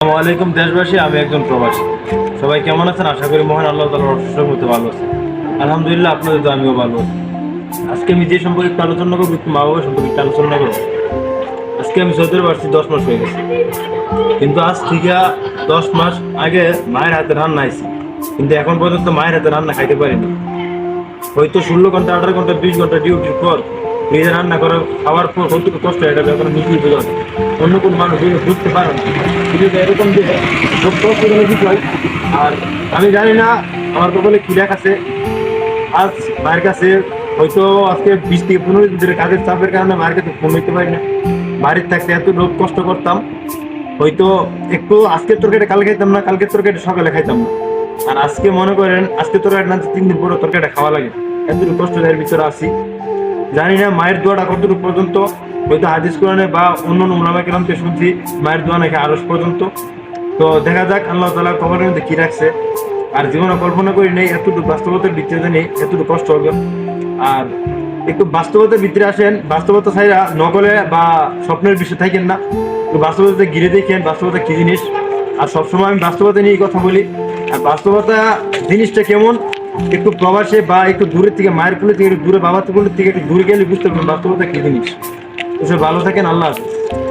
আসসালামু আলাইকুম দেশবাসী, আমি একজন প্রবাসী। সবাই কেমন আছেন? আশা করি মহান আল্লাহ তালার অসুস্থ মতো ভালো আছেন। আলহামদুলিল্লাহ, আপনাদের তো আমিও ভালো আছি। আজকে আমি যে সম্পর্কে একটু আলোচনা করব, একটু মা বাবা সম্পর্কে একটু আলোচনা করব। আজকে আমি সৌদি আরব আসছি দশ মাস হয়ে গেছে। কিন্তু আজ থেকে দশ মাস আগে মায়ের হাতে রান্না আইছি। কিন্তু এখন পর্যন্ত মায়ের হাতে রান্না খাইতে পারিনি। হয়তো ষোলো ঘণ্টা, আঠারো ঘণ্টা, বিশ ঘণ্টা ডিউটির পর নিজে রান্না করে, খাওয়ার পর কতটুকু কষ্ট এটা যখন নিজেই বোঝা অন্য কোন মানুষ বুঝতে পারে না। এরকম যে সব কষ্ট করে হয় আর আমি জানি না আমার কপালে কি আছে। আজ মায়ের কাছে হয়তো আজকে বিশ থেকে পনেরো দিন ধরে কাজের চাপের কারণে মায়ের কাছে ফোন নিতে পারি না। বাড়ির থাকতে এত লোক কষ্ট করতাম। হয়তো একটু আজকের তরকারিটা কালকে খাইতাম না কালকের তরকারিটা সকালে খাইতাম না। আর আজকে মনে করেন, আজকে তরকারি না, তিন দিন পরে তরকারিটা খাওয়া লাগে। এতটুকু কষ্ট এর ভিতরে আসি জানি না মায়ের দোয়াটা কতটুকু পর্যন্ত, হয়তো হাদিস কোরআনে বা অন্য অন্য ওলামা কেরামকে শুনছি, মায়ের দোয়া নাকি আরস পর্যন্ত। তো দেখা যাক, আল্লাহ তালা কবরের মধ্যে কি রাখছে। আর জীবনে কল্পনা করি নেই, এতটুকু বাস্তবতার ভিত্তিতে নেই এতটুকু কষ্ট হবে। আর একটু বাস্তবতার ভিতরে আসেন, বাস্তবতা ছাইরা নকলে বা স্বপ্নের বিষয় থাকেন না। একটু বাস্তবতাতে ঘিরে দেখেন, বাস্তবতা কি জিনিস। আর সবসময় আমি বাস্তবতা নিয়ে কথা বলি। আর বাস্তবতা জিনিসটা কেমন একটু প্রবাসে বা একটু দূরের থেকে মায়ের কোলে থেকে, একটু দূরে বাবার কুলের থেকে, একটু দূরে গেলে বুঝতে পারবেন বাস্তবতা কি জিনিস। সে ভালো থাকেন, আল্লাহ হাফেজ।